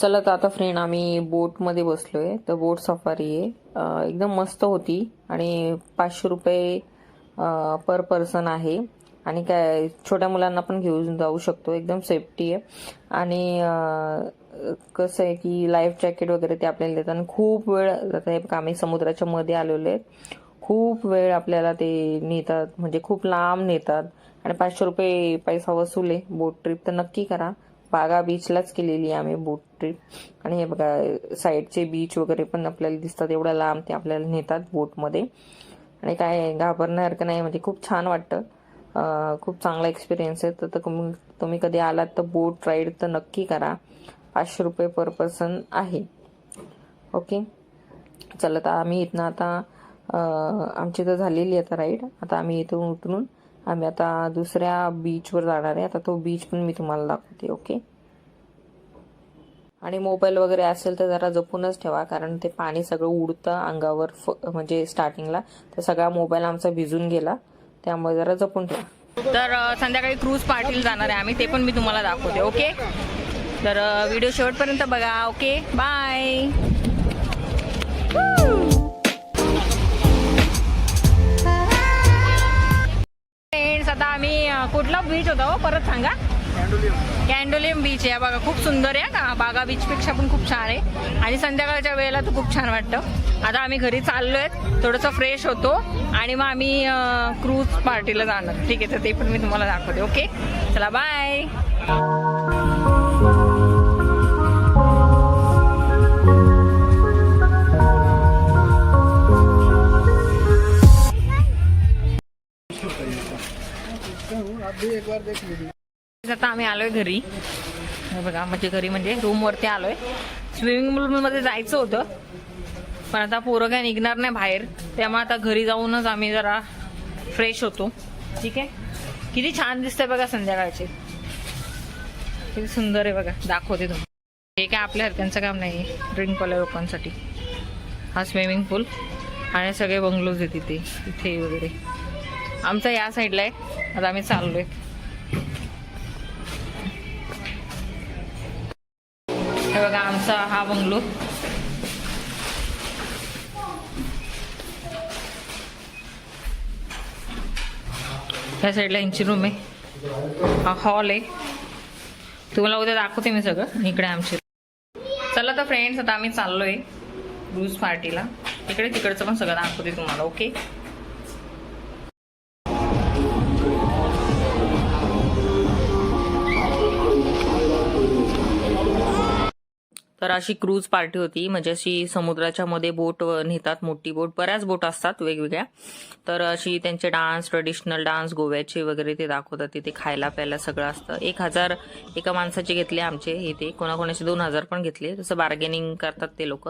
चला तर आता फ्रेंड आम्ही बोटमध्ये बसलो आहे तर बोट सफारी आहे. एकदम मस्त होती आणि पाचशे रुपये पर पर्सन आहे. आणि काय छोट्या मुलांना पण घेऊन जाऊ शकतो. एकदम सेफ्टी आहे. आणि कसं आहे की लाईफ जॅकेट वगैरे ते आपल्याला देतात. आणि खूप वेळ जात आहे आम्ही समुद्राच्या मध्ये आलेलो आहेत खूप वेळ आपल्याला ते नेतात. म्हणजे खूप लांब नेतात. आणि पाचशे रुपये पैसा वसूल आहे. बोट ट्रिप तर नक्की करा. बागा बीचलाच केलेली आम्ही बोट ट्रिप आणि हे बघा साईडचे बीच वगैरे पण आपल्याला दिसतात एवढं लांब ते आपल्याला नेतात बोटमध्ये आणि काय घाबरण्यासारखं नाही म्हणजे खूप छान वाटतं. खूप चांगला एक्सपिरियन्स आहे. तर तर तुम्ही तुम्ही कधी आलात तर बोट राईड तर नक्की करा. पाचशे रुपये पर पर्सन आहे. ओके? चला तर आम्ही इथनं आता आमची तर झालेली आहे आता राईड आता आम्ही इथून उतरून आम्ही आता दुसऱ्या बीचवर जाणार आहे. आता तो बीच पण मी तुम्हाला दाखवते ओके आणि मोबाईल वगैरे असेल तर जरा जपूनच ठेवा कारण ते पाणी सगळं उडतं अंगावर फ- म्हणजे स्टार्टिंगला तर सगळा मोबाईल आमचा भिजून गेला. त्यामुळे जरा जपून ठेवा. तर संध्याकाळी क्रूज पार्टीला जाणार आहे आम्ही. ते पण मी तुम्हाला दाखवते ओके तर व्हिडिओ शेवटपर्यंत बघा ओके बाय आम्ही कुठला बीच होता हो? परत सांगा. कॅन्डोलियम बीच आहे. बघा खूप सुंदर आहे. का बागा बीच पेक्षा पण खूप छान आहे. आणि संध्याकाळच्या वेळेला तर खूप छान वाटतं. आता आम्ही घरी चाललोय. थोडंसं फ्रेश होतो. आणि मग आम्ही क्रूज पार्टीला जाणार. ठीक आहे तर ते पण मी तुम्हाला दाखवते. ओके चला बाय आता आम्ही आलोय घरी. बघा म्हणजे घरी म्हणजे रूम वरती आलोय. स्विमिंग पूल मध्ये जायचं होतं. पण आता पोरं काय निघणार नाही बाहेर. त्यामुळे आता घरी जाऊनच आम्ही जरा फ्रेश होतो. ठीक आहे? किती छान दिसतंय बघा संध्याकाळचे. किती सुंदर आहे बघा. दाखवते तुम्ही हे काय आपल्या हरक्यांचं काम नाही. ड्रिंक वाल्या लोकांसाठी. हा स्विमिंग पूल आणि सगळे बंगलोज आहे तिथे इथे वगैरे. आमचा या साईडला आहे. आता आम्ही चाललोय. हे बघा आमचा हा बंगलो. ह्या साईडला यांची रूम आहे. हा हॉल आहे. तुम्हाला उद्या दाखवते मी सगळं. इकडे आमची चला तर फ्रेंड्स आता आम्ही चाललोय. रूज पार्टीला इकडे तिकडचं पण सगळं दाखवते तुम्हाला ओके तर अशी क्रूज पार्टी होती. म्हणजे अशी समुद्राच्या मध्ये बोट नेतात मोठी बोट. बऱ्याच बोट असतात वेगवेगळ्या. तर अशी त्यांचे डान्स ट्रेडिशनल डान्स गोव्याचे वगैरे ते दाखवतात. तिथे खायला प्यायला सगळं असतं. एक हजार एका माणसाचे घेतले आमचे इथे. कोणाकोणाचे दोन हजार पण घेतले. तसं बार्गेनिंग करतात ते लोक.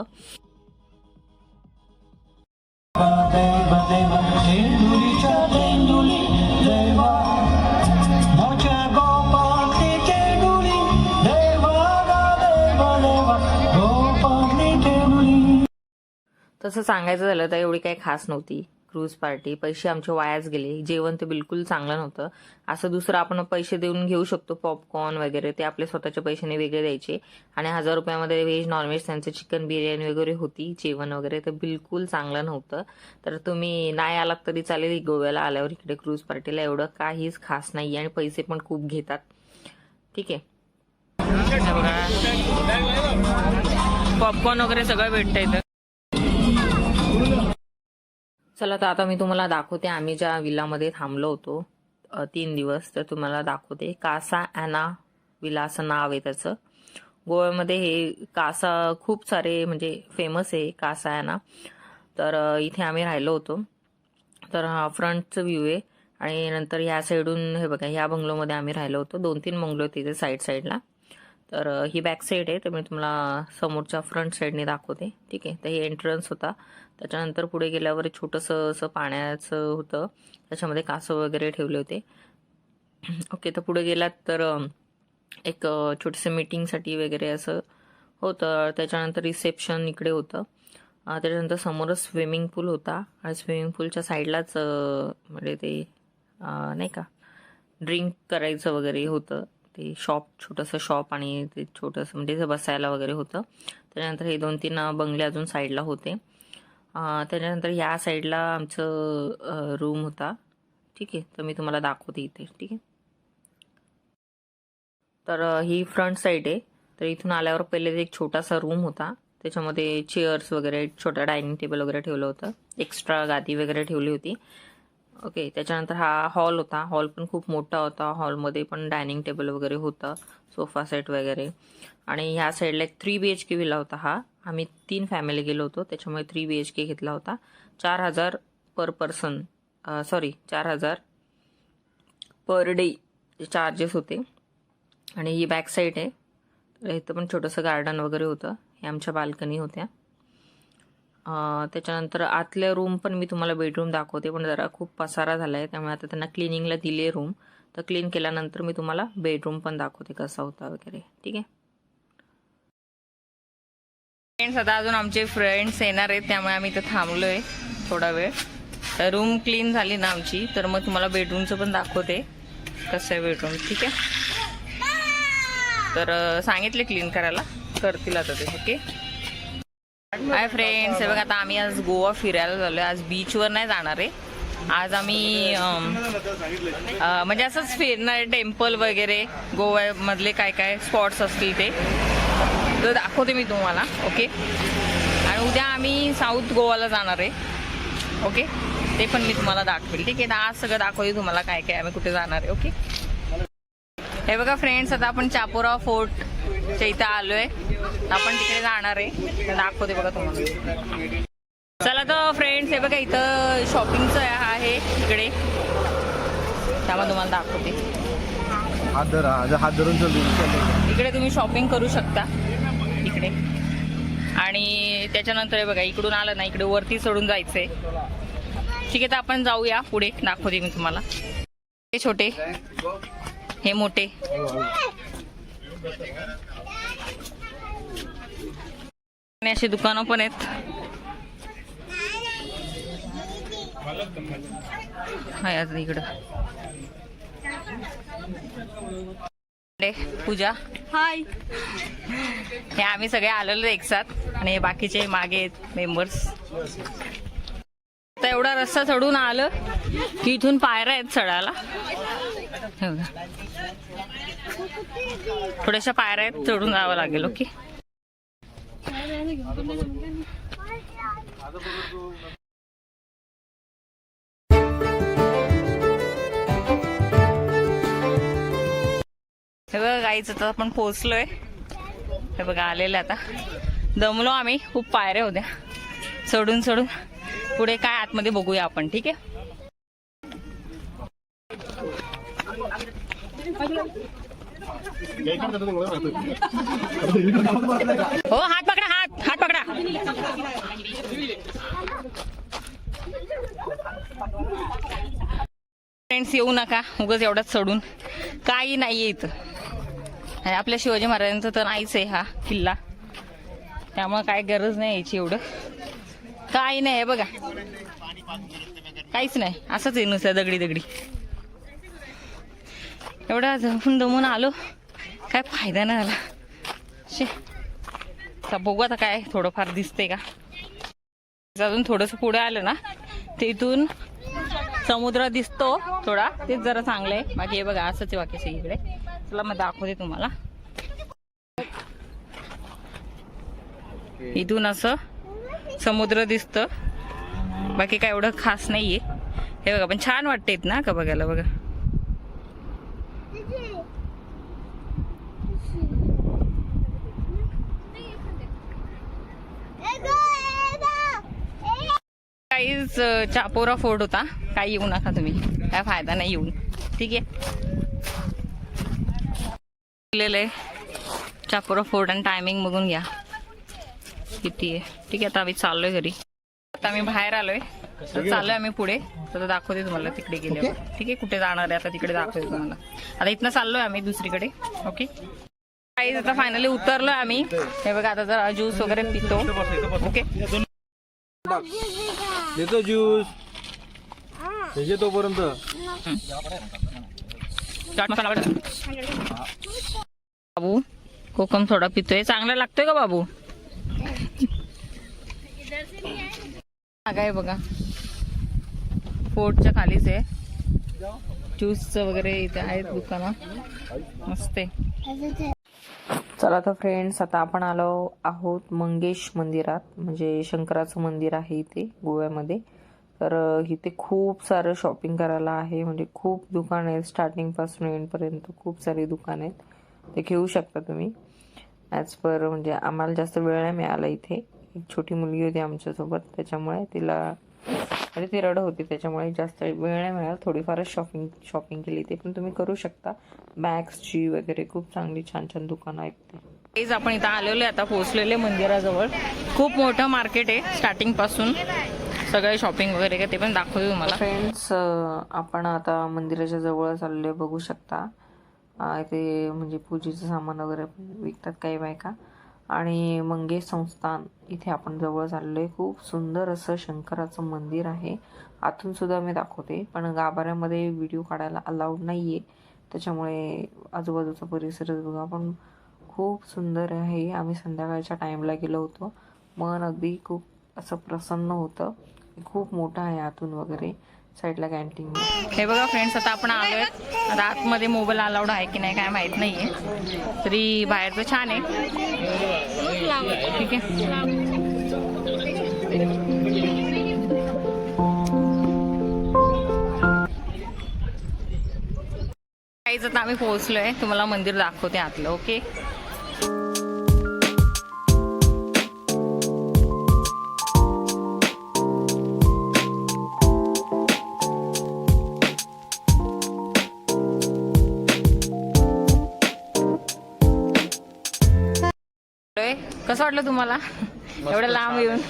तसं सांगायचं झालं तर एवढी काही खास नव्हती. क्रूज पार्टी पैसे आमचे वायाच गेले. जेवण ते बिलकुल चांगलं नव्हतं. असं दुसरं आपण पैसे देऊन घेऊ शकतो पॉपकॉर्न वगैरे ते आपले स्वतःच्या पैशाने वेगळे द्यायचे. आणि हजार रुपयामध्ये व्हेज नॉनव्हेज त्यांचं चिकन बिर्याणी वगैरे होती जेवण वगैरे तर बिलकुल चांगलं नव्हतं. तर तुम्ही नाही आलात तरी चालेल गोव्याला आल्यावर इकडे क्रूज पार्टीला एवढं काहीच खास नाही आणि पैसे पण खूप घेतात. ठीक आहे. पॉपकॉर्न वगैरे सगळं भेटतं इथं. चला तर आता मी तुम्हाला दाखवते. आम्ही ज्या विलामध्ये थांबलो होतो तीन दिवस तर तुम्हाला दाखवते. कासा ॲना विला असं नाव आहे त्याचं. गोव्यामध्ये हे कासा खूप सारे म्हणजे फेमस आहे कासा ॲना. तर इथे आम्ही राहिलो होतो. तर हा फ्रंटचं व्ह्यू आहे. आणि नंतर ह्या साईडून हे बघा ह्या बंगलोमध्ये आम्ही राहिलो होतो. दोन तीन बंगलो तिथे साईड साईडला तर ही बॅक साईड आहे. तर मी तुम्हाला समोरच्या फ्रंट साईडने दाखवते. ठीक आहे? तर हे एंट्रन्स होता. त्याच्यानंतर पुढे गेल्यावर छोटंसं असं पाण्याचं होतं. त्याच्यामध्ये कासव वगैरे ठेवले होते. ओके तर पुढे गेलात तर एक छोटंसं मीटिंगसाठी वगैरे असं होतं. त्याच्यानंतर रिसेप्शन इकडे होतं. त्याच्यानंतर समोरच स्विमिंग पूल होता. आणि स्विमिंग पूलच्या साईडलाच म्हणजे ते नाही का? ड्रिंक करायचं वगैरे होतं. ते शॉप छोटंसं शॉप आणि ते छोटंसं म्हणजे बसायला वगैरे होतं. त्याच्यानंतर हे दोन तीन बंगले अजून साईडला होते. त्याच्यानंतर ह्या साईडला आमचं रूम होता. ठीक आहे तर मी तुम्हाला दाखवते इथे. ठीक आहे. तर ही फ्रंट साईड आहे. तर इथून आल्यावर पहिले एक छोटासा रूम होता. त्याच्यामध्ये चेअर्स वगैरे छोटा डायनिंग टेबल वगैरे ठेवलं होतं. एक्स्ट्रा गादी वगैरे ठेवली होती. ओके त्याच्यानंतर हा हॉल होता. हॉल पण खूप मोठा होता. हॉलमध्ये पण डायनिंग टेबल वगैरे होतं सोफा सेट वगैरे. आणि ह्या साईडला एक three B H K villa होता हा. आम्ही तीन फॅमिली गेलो होतो त्याच्यामुळे थ्री बी एच के घेतला होता. चार हजार पर पर्सन सॉरी चार हजार पर डे चार्जेस होते. आणि ही बॅक साईड आहे. इथं पण छोटंसं गार्डन वगैरे होतं. हे आमच्या बाल्कनी होत्या. त्याच्यानंतर आतल्या रूम पण मी तुम्हाला बेडरूम दाखवते पण जरा खूप पसारा झाला आहे त्यामुळे आता त्यांना क्लिनिंगला दिले रूम तर क्लीन केल्यानंतर मी तुम्हाला बेडरूम पण दाखवते कसा होता वगैरे ठीक आहे? फ्रेंड्स आता अजून आमचे फ्रेंड्स येणार आहेत त्यामुळे आम्ही इथं थांबलोय थोडा वेळ. तर रूम क्लीन झाली ना आमची तर मग तुम्हाला बेडरूमचं पण दाखवते कसं आहे बेडरूम ठीक आहे? तर सांगितले क्लीन करायला करतील आता ते ओके? हाय फ्रेंड्स हे बघा आता आम्ही आज गोवा फिरायला झालो आज बीचवर नाही जाणार आहे. आज आम्ही म्हणजे असंच फिरणार टेम्पल वगैरे गोव्यामधले काय काय स्पॉट्स असतील ते. तर दाखवते मी तुम्हाला ओके आणि उद्या आम्ही साऊथ गोवाला जाणार आहे ओके ते पण मी तुम्हाला दाखवेल ठीक आहे? आज सगळं दाखवते तुम्हाला काय काय आम्ही कुठे जाणार आहे ओके हे बघा फ्रेंड्स आता आपण चापोरा फोर्ट फोर्टच्या इथं आलोय. आपण तिकडे जाणार आहे. दाखवते बघा तुम्हाला. चला तर फ्रेंड्स हे बघा इथं शॉपिंगचं आहे इकडे. त्यामुळे तुम्हाला दाखवते. हात धरून इकडे तुम्ही शॉपिंग करू शकता. इकडे. आणि त्याच्यानंतर हे बघा इकडून आलं ना इकडे वरती चढून जायचंय. ठीक आहे तर आपण जाऊया पुढे. दाखवते मी तुम्हाला. हे छोटे. हे मोठे. आणि अशी दुकानं पण आहेत. हाय आज इकडं. पूजा. हाय. हे आम्ही सगळे आलेलो एक साथ आणि बाकीचे मागे मेंबर्स आता एवढा रस्ता चढून आलं की इथून पायऱ्या आहेत चढायला. थोड्याशा पायऱ्या आहेत चढून जावं लागेल ओके? हे बघा गाईच आता आपण पोहोचलोय. हे बघा आलेलं आता. दमलो आम्ही खूप पायऱ्या होत्या. चढून चढून. पुढे काय आतमध्ये बघूया आपण ठीक आहे? हो हात पकडा हात हात पकडा. फ्रेंड्स येऊ नका उगाच एवढाच सोडून काही नाहीये इथं. आणि आपल्या शिवाजी महाराजांचा तर नाहीच आहे हा किल्ला. त्यामुळे काय गरज नाही यायची एवढं. काही नाही आहे बघा. काहीच नाही. असंच आहे नुसतं दगडी दगडी. एवढा झपून दमून आलो. काय फायदा नाही आला शे. आता बघू आता काय थोडंफार दिसते का. अजून थोडंसं पुढे आलं ना तिथून समुद्र दिसतो थोडा. तेच जरा चांगलं आहे. बाकी हे बघा असंच आहे बाकी सगळीकडे चला मग दाखवते तुम्हाला. इथून असं समुद्र दिसतं. बाकी काय एवढं खास नाहीये. हे बघा पण छान वाटतेत ना का बघायला बघा. काहीच चापोरा फोड होता. काही येऊ नका तुम्ही. काय फायदा नाही येऊन. ठीक आहे? चापोरा फोड आणि टायमिंग बघून घ्या. किती आहे. ठीक आहे आता आम्ही चाललोय घरी. आता आम्ही बाहेर आलोय. तर चाललोय आम्ही पुढे. तर दाखवते तुम्हाला तिकडे गेल्यावर. ठीक आहे कुठे जाणार आहे आता तिकडे दाखवते तुम्हाला. आता इथनं चाललोय आम्ही दुसरीकडे. ओके. काही आता फायनली उतरलोय आम्ही. हे बघा आता जरा ज्यूस वगैरे पितो. ओके. देतो ज्यूस त्याचे तोपर्यंत. चाट मसाला आवडतो बाबू कोकम थोडा पितोय. चांगला लागतोय का बाबू? काय बघा. फोर्टच्या खालीच आहे. ज्यूसचं वगैरे इथे आहेत दुकानं. मस्त आहे. चला तर फ्रेंड्स आता आपण आलो आहोत मंगेश मंदिरात. म्हणजे शंकराचं मंदिर आहे इथे गोव्यामध्ये. तर इथे खूप सारं शॉपिंग करायला आहे. म्हणजे खूप दुकान आहेत. स्टार्टिंगपासून एंडपर्यंत खूप सारी दुकान आहेत. ते घेऊ शकता तुम्ही. ॲज पर म्हणजे आम्हाला जास्त वेळ नाही मिळाला इथे. एक छोटी मुलगी होती आमच्यासोबत. त्याच्यामुळे तिला म्हणजे ती रडत होती त्याच्यामुळे जास्त वेळ नाही मिळाला. थोडीफारच शॉपिंग शॉपिंग केली ते. पण तुम्ही करू शकता. बॅग्सची वगैरे खूप चांगली छान छान दुकानं आहेत ते. Guys, आपण इथं आलेलो आता पोहोचलेले मंदिराजवळ. खूप मोठं मार्केट आहे स्टार्टिंगपासून. सगळे शॉपिंग वगैरे काय ते पण दाखवते तुम्हाला. फ्रेंड्स आपण आता मंदिराच्या जवळ चाललोय बघू शकता. इथे म्हणजे पूजेचं सामान वगैरे विकतात काही बायका. आणि मंगेश संस्थान इथे आपण जवळ आहे खूप सुंदर असं शंकराचं मंदिर आहे. आतून सुद्धा मी दाखवते पण गाभाऱ्यामध्ये व्हिडिओ काढायला अलाउड आहे त्याच्यामुळे आजूबाजूचा परिसरच बघा पण खूप सुंदर आहे. आम्ही संध्याकाळच्या टाईमला गेलो होतो. मन अगदी खूप असं प्रसन्न होतं. खूप मोठं आहे आतून वगैरे. साईडला कॅन्टीन हे बघा फ्रेंड्स आता आपण आलोय. आता आतमध्ये मोबाईल अलाउड आहे की नाही काय माहीत नाहीये. तरी बाहेरचं छान आहे. ठीक आहे. काहीच आता आम्ही पोहोचलोय. तुम्हाला मंदिर दाखवते आतलं ओके कसं वाटलं तुम्हाला? एवढं लांब येऊन.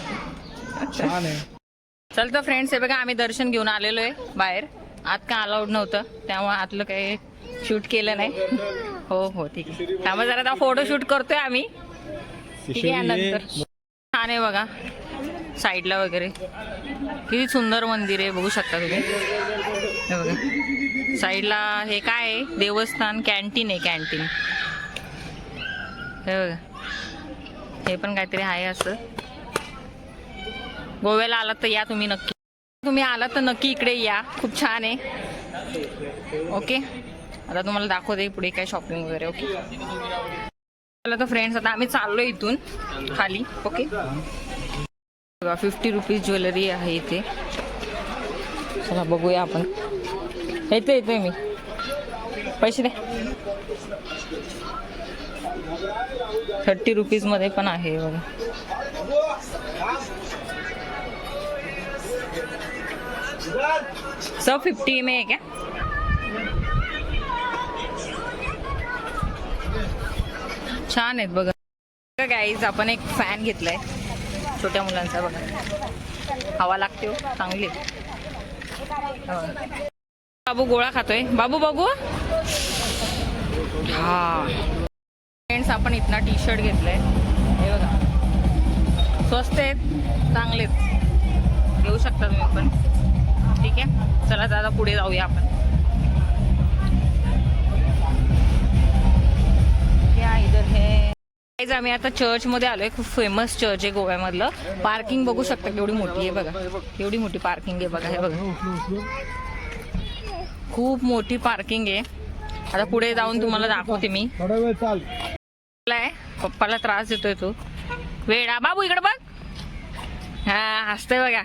छान आहे. चल तर फ्रेंड्स हे बघा आम्ही दर्शन घेऊन आलेलो आहे बाहेर. आत का अलाउड नव्हतं त्यामुळे आतलं काही शूट केलं नाही. हो हो ठीक आहे. त्यामुळे जरा आता फोटो शूट करतोय आम्ही. ठीक आहे नंतर. छान आहे बघा साईडला वगैरे. किती सुंदर मंदिर आहे बघू शकता तुम्ही. हे बघा. साईडला हे काय आहे? देवस्थान कॅन्टीन आहे कॅन्टीन हे बघा. हे पण काहीतरी आहे असं. गोव्याला आलात तर या तुम्ही नक्की. तुम्ही आलात तर नक्की इकडे या. खूप छान आहे. ओके? आता तुम्हाला दाखवते पुढे काय शॉपिंग वगैरे ओके? चला तर फ्रेंड्स आता आम्ही चाललो इथून खाली ओके? बघा फिफ्टी रुपीज ज्वेलरी आहे इथे. चला बघूया आपण. येते येते मी. पैसे दे. थर्टी रुपीजमध्ये पण आहे बघा. सब फिफ्टी में है क्या? छान आहेत बघा. गाईज आपण एक फॅन घेतलाय. छोट्या मुलांचा बघा. हवा लागते हो चांगली. बाबू गोळा खातोय. बाबू बघू हा. फ्रेंड्स आपण इथना टी शर्ट घेतलंय. हे बघा. स्वस्त आहेत चांगले आहेत. घेऊ शकता तुम्ही पण. ठीक आहे? चला दादा पुढे जाऊया आपण. इधर आम्ही आता चर्च मध्ये आलोय. खूप फेमस चर्च आहे गोव्यामधलं. पार्किंग बघू शकता केवढी मोठी आहे बघा. केवढी मोठी पार्किंग आहे बघा हे बघा. खूप मोठी पार्किंग आहे. आता पुढे जाऊन तुम्हाला दाखवते मी. आहे पप्पाला त्रास देतोय तू. वेळा बाबू इकडे बघ. हा हसतोय बघा.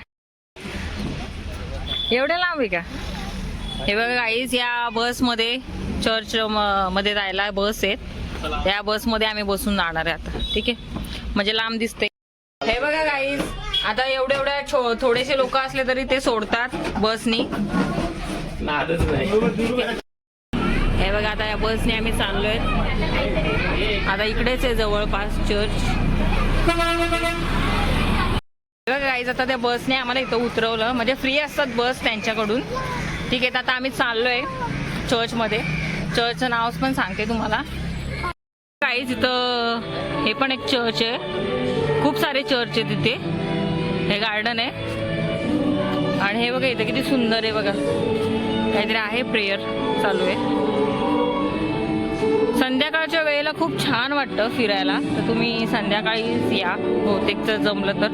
एवढ्या लांब आहे का? हे बघा काहीच या बसमध्ये चर्च मध्ये जायला बस आहेत. त्या बसमध्ये आम्ही बसून जाणार आहे आता. ठीक आहे? म्हणजे लांब दिसते हे बघा गाईज आता एवढे एवढ्या थोडेसे लोक असले तरी ते सोडतात बसनी. हे बघा आता या बसने आम्ही चाललोय. आता इकडेच आहे जवळपास चर्च बघा गाईज आता त्या बसने आम्हाला इथं उतरवलं. म्हणजे फ्री असतात बस त्यांच्याकडून. ठीक आहे तर आता आम्ही चाललोय चर्चमध्ये चर्चचं नाव पण सांगते तुम्हाला. काहीच इथं हे पण एक चर्च आहे. खूप सारे चर्च आहे तिथे. हे गार्डन आहे. आणि हे बघा इथं किती सुंदर आहे बघा. काहीतरी आहे प्रेयर चालू आहे. खूप छान वाटतं फिरायला. तर तुम्ही संध्याकाळीच या. बहुतेक जर जमलं तर.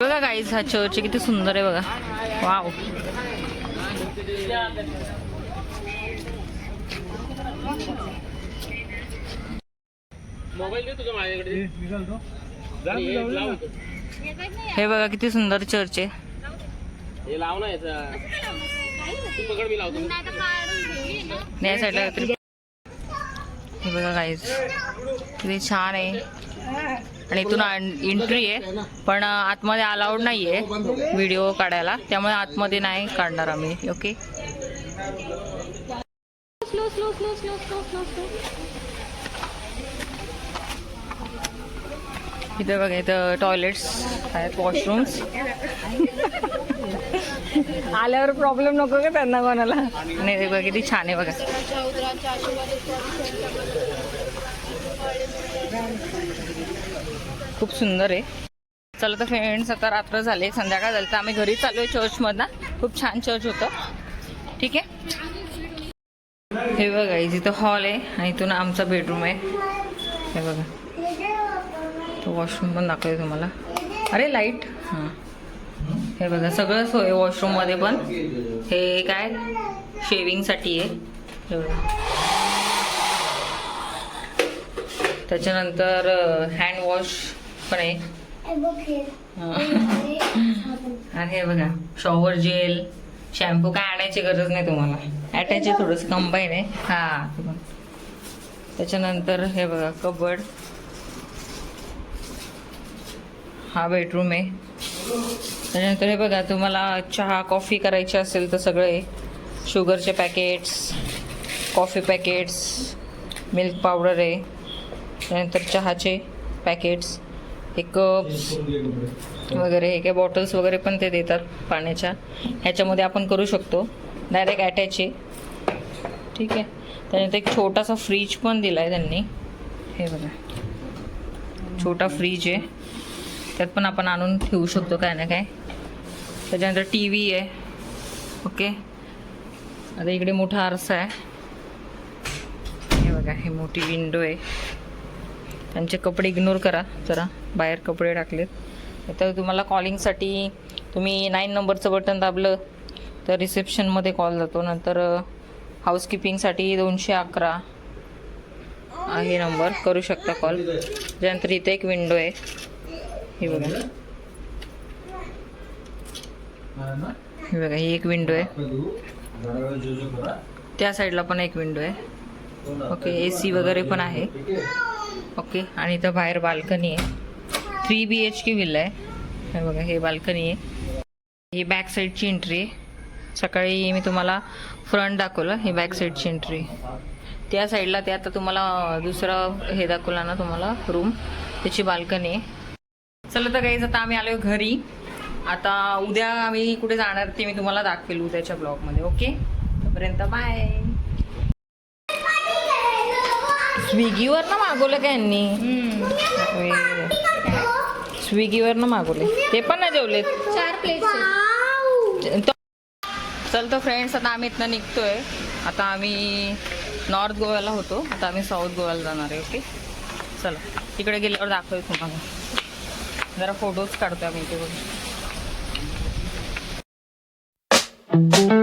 बघा गाईज हा चर्च किती सुंदर आहे बघा. वाव हे बघा किती सुंदर चर्च आहे. या साईडला हे बघा गाईज किती छान आहे. आणि इथून एंट्री आहे. पण आतमध्ये अलाउड नाही आहे व्हिडिओ काढायला. त्यामुळे आतमध्ये नाही काढणार आम्ही. ओके इथं बघा इथं टॉयलेट्स आहेत वॉशरूम्स आल्यावर प्रॉब्लेम नको का त्यांना कोणाला. नाही बघा किती छान आहे बघा. खूप सुंदर आहे. चला तर फ्रेंड्स आता रात्र झाले संध्याकाळ झाली तर आम्ही घरी चालू आहे चर्चमधनं खूप छान चर्च होतं. ठीक आहे? हे बघा इथं हॉल आहे आणि इथून आमचा बेडरूम आहे. हे बघा. तो वॉशरूम पण दाखवतो तुम्हाला. अरे लाइट हां. हे बघा सगळं सोय वॉशरूममध्ये पण हे काय? शेविंगसाठी आहे. हे बघा. त्याच्यानंतर हँड वॉश पण आहे. हां. आणि हे बघा शॉवर जेल शॅम्पू काय आणायची गरज नाही तुम्हाला. अटॅच आहे थोडंसं कंबाईन आहे. हा. त्याच्यानंतर हे बघा कबड हा बेडरूम आहे. त्याच्यानंतर हे बघा तुम्हाला चहा कॉफी करायची असेल तर सगळे. शुगरचे packets coffee packets milk powder आहे. त्यानंतर चहाचे पॅकेट्स हे कप्स वगैरे हे काही बॉटल्स वगैरे पण ते देतात पाण्याच्या. ह्याच्यामध्ये आपण करू शकतो. डायरेक्ट अटॅच आहे. ठीक आहे. त्यानंतर एक छोटासा फ्रीज पण दिला आहे त्यांनी. हे बघा. छोटा फ्रीज आहे. त्यात पण आपण आणून ठेवू शकतो काय ना काय. त्याच्यानंतर टी व्ही आहे. ओके? आता इकडे मोठा आरसा आहे. हे बघा हे मोठी विंडो आहे. त्यांचे कपडे इग्नोर करा जरा. बाहेर कपडे टाकलेत. तर तुम्हाला कॉलिंगसाठी तुम्ही नाईन नंबरचं बटन दाबलं तर रिसेप्शनमध्ये कॉल जातो. नंतर हाऊसकीपिंगसाठी दोनशे अकरा आहे नंबर करू शकता कॉल त्यानंतर इथे एक विंडो आहे. हे बघा. हे बघा ही एक विंडो आहे. त्या साईडला पण एक विंडो आहे. ओके ए सी वगैरे पण आहे. ओके आणि इथं बाहेर बाल्कनी आहे. Three B H K villa आहे. हे बघा हे बाल्कनी आहे. ही बॅक साईडची एंट्री आहे. सकाळी मी तुम्हाला फ्रंट दाखवलं ही बॅक साईडची एंट्री त्या साईडला ते आता तुम्हाला दुसरं हे दाखवलं ना तुम्हाला रूम त्याची बाल्कनी आहे. चला तर काही आता आम्ही आलो घरी. आता उद्या आम्ही कुठे जाणार ते मी तुम्हाला दाखवेल उद्याच्या ब्लॉगमध्ये ओके? तोपर्यंत बाय स्विगीवर ना मागवलं का यांनी? स्विगीवर ना मागवले. ते पण नाही जेवलेत. चार प्लेट्स चल तर फ्रेंड्स आता आम्ही इथनं निघतोय. आता आम्ही नॉर्थ गोव्याला होतो. आता आम्ही साऊथ गोव्याला जाणार आहे ओके? चला तिकडे गेल्यावर दाखवू तुम्हाला. जरा फोटोज काढतोय आम्ही इथे बघ Thank you.